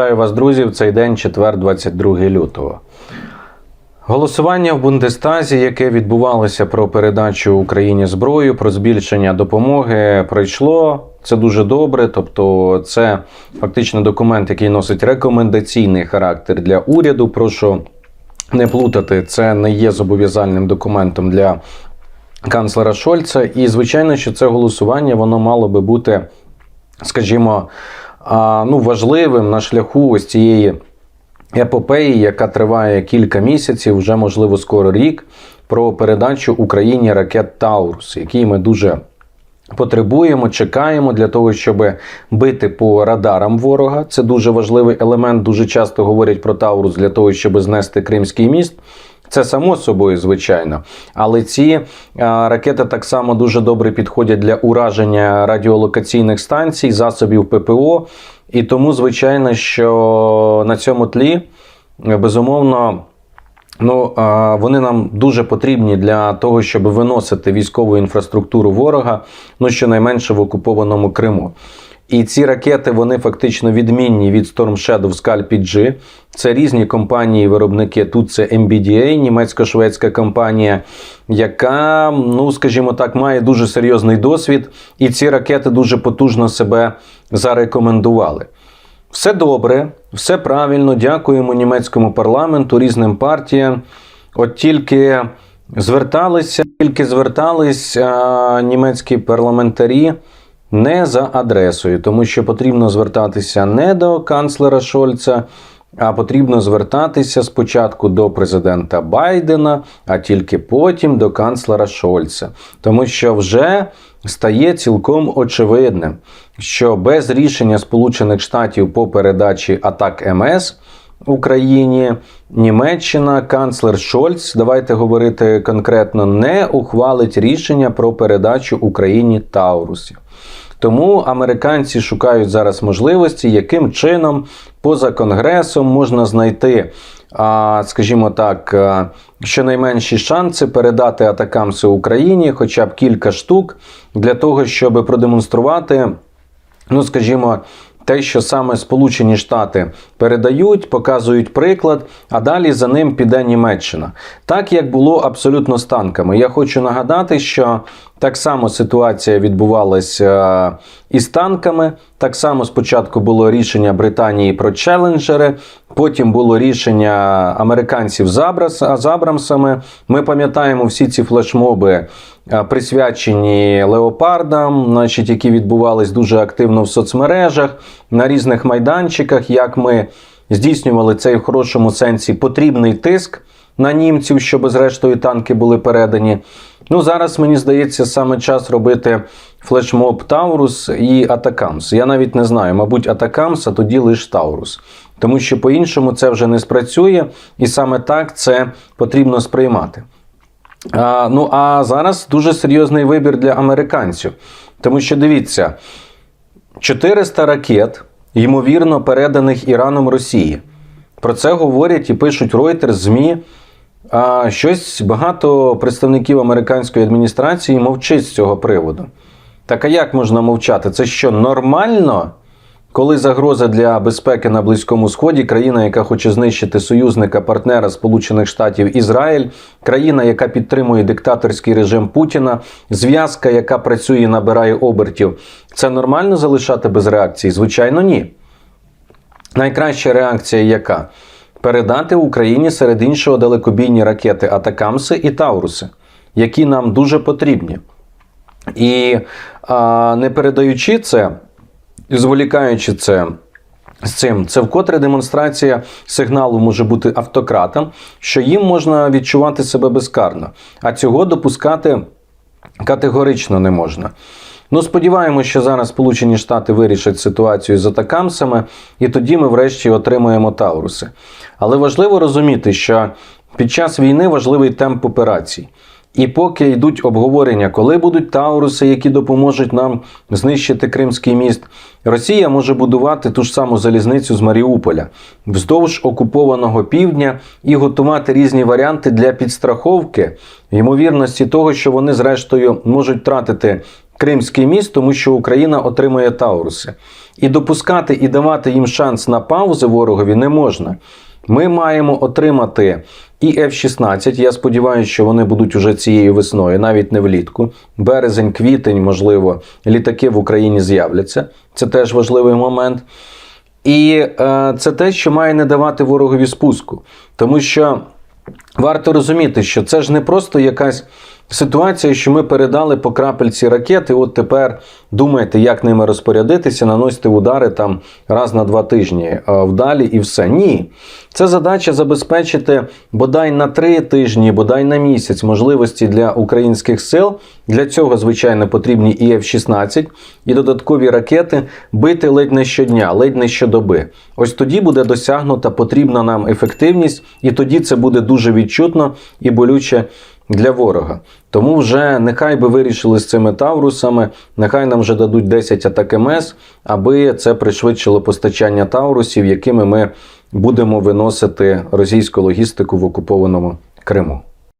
Вітаю вас, друзі, в цей день, четвер, 22 лютого. Голосування в Бундестазі, яке відбувалося про передачу Україні зброю, про збільшення допомоги, пройшло. Це дуже добре. Тобто, це фактично документ, який носить рекомендаційний характер для уряду. Прошу не плутати, це не є зобов'язальним документом для канцлера Шольца. І, звичайно, що це голосування воно мало би бути, скажімо, ну, важливим на шляху ось цієї епопеї, яка триває кілька місяців, вже можливо скоро рік, про передачу Україні ракет Таурус, які ми дуже потребуємо, чекаємо для того, щоб бити по радарам ворога. Це дуже важливий елемент. Дуже часто говорять про Таурус для того, щоб знести Кримський міст. Це само собою, звичайно. Але ці а, ракети так само дуже добре підходять для ураження радіолокаційних станцій, засобів ППО. І тому, звичайно, що на цьому тлі, е, безумовно, ну, вони нам дуже потрібні для того, щоб виносити військову інфраструктуру ворога, ну, щонайменше в окупованому Криму. І ці ракети вони фактично відмінні від Storm Shadow Scalp G. Це різні компанії-виробники. Тут це MBDA, німецько-шведська компанія, яка, ну скажімо так, має дуже серйозний досвід, і ці ракети дуже потужно себе зарекомендували. Все добре, все правильно. Дякуємо німецькому парламенту, різним партіям. От тільки зверталися, тільки звертались а, німецькі парламентарі не за адресою, тому що потрібно звертатися не до канцлера Шольца, а потрібно звертатися спочатку до президента Байдена, а тільки потім до канцлера Шольца. Тому що вже стає цілком очевидним, що без рішення Сполучених Штатів по передачі атак МС. Україні Німеччина, канцлер Шольц, давайте говорити конкретно, не ухвалить рішення про передачу Україні Таурусів. Тому американці шукають зараз можливості, яким чином поза конгресом можна знайти, скажімо так, а, щонайменші шанси передати атакамси Україні, хоча б кілька штук, для того, щоб продемонструвати, ну скажімо. Те, що саме Сполучені Штати передають, показують приклад, а далі за ним піде Німеччина. Так як було абсолютно з танками. Я хочу нагадати, що так само ситуація відбувалася із танками. Так само спочатку було рішення Британії про челенджери, потім було рішення американців з Абрамсами. Ми пам'ятаємо всі ці флешмоби, е, присвячені леопардам, значить, які відбувались дуже активно в соцмережах, на різних майданчиках, як ми здійснювали цей в хорошому сенсі потрібний тиск на німців, щоб зрештою танки були передані. Ну, зараз мені здається, саме час робити флешмоб Таурус і Атакамс. Я навіть не знаю, мабуть, Атакамс, а тоді лише Таурус. Тому що по-іншому це вже не спрацює, і саме так це потрібно сприймати. А, ну а зараз дуже серйозний вибір для американців. Тому що дивіться, 400 ракет, ймовірно, переданих Іраном Росії. Про це говорять і пишуть Reuters, ЗМІ. А щось багато представників американської адміністрації мовчить з цього приводу. Так а як можна мовчати? Це що нормально, коли загроза для безпеки на Близькому Сході, країна, яка хоче знищити союзника, партнера Сполучених Штатів Ізраїль, країна, яка підтримує диктаторський режим Путіна, зв'язка, яка працює і набирає обертів, це нормально залишати без реакції? Звичайно, ні. Найкраща реакція яка? Передати Україні серед іншого далекобійні ракети Атакамси і Тауруси, які нам дуже потрібні. І а, не передаючи це, зволікаючи це з цим, це вкотре демонстрація сигналу може бути автократам, що їм можна відчувати себе безкарно, а цього допускати категорично не можна. Ну, сподіваємося, що зараз Сполучені Штати вирішать ситуацію з атакамсами, і тоді ми врешті отримаємо Тауруси. Але важливо розуміти, що під час війни важливий темп операцій. І поки йдуть обговорення, коли будуть Тауруси, які допоможуть нам знищити Кримський міст, Росія може будувати ту ж саму залізницю з Маріуполя вздовж окупованого півдня і готувати різні варіанти для підстраховки ймовірності того, що вони зрештою можуть втратити Кримський міст, тому що Україна отримує Тауруси. І допускати і давати їм шанс на паузи ворогові не можна. Ми маємо отримати і F-16. Я сподіваюся, що вони будуть уже цією весною, навіть не влітку. Березень, квітень, можливо, літаки в Україні з'являться. Це теж важливий момент. І е, це те, що має не давати ворогові спуску. Тому що варто розуміти, що це ж не просто якась ситуація, що ми передали по крапельці ракети, от тепер думаєте, як ними розпорядитися, наносити удари там раз на два тижні е, вдалі і все. Ні. Це задача забезпечити бодай на три тижні, бодай на місяць можливості для українських сил. Для цього, звичайно, потрібні і F-16, і додаткові ракети бити ледь не щодня, ледь не щодоби. Ось тоді буде досягнута потрібна нам ефективність, і тоді це буде дуже відчутно і болюче для ворога. Тому вже нехай би вирішили з цими Таурусами, нехай нам вже дадуть 10 атак МС, аби це пришвидшило постачання Таурусів, якими ми будемо виносити російську логістику в окупованому Криму.